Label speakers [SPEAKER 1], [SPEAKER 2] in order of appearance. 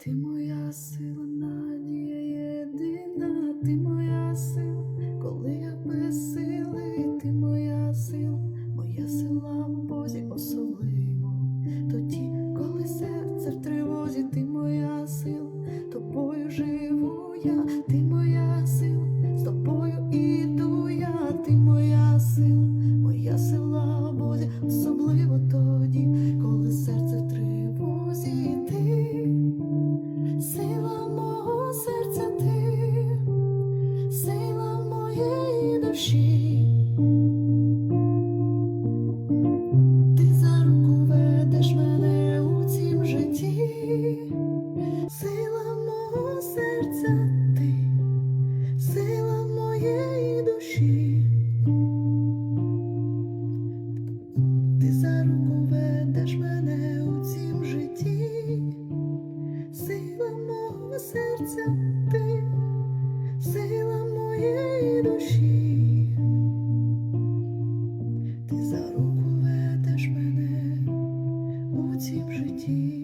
[SPEAKER 1] Ти моя сила, надія єдина, ти моя сила, коли я без ти моя сила, моя сила в Бозі особливо. Тоді, коли серце в тривозі, ти моя сила, тобою живу я, ти моя сила, душі, за руку ведеш мене у цім житті, сила мого серця ти, сила моєї душі, ти за руку ведеш мене у цім житті. Сила мого серця ти, сила моєї душі ти за руку ведеш мене у цім житті.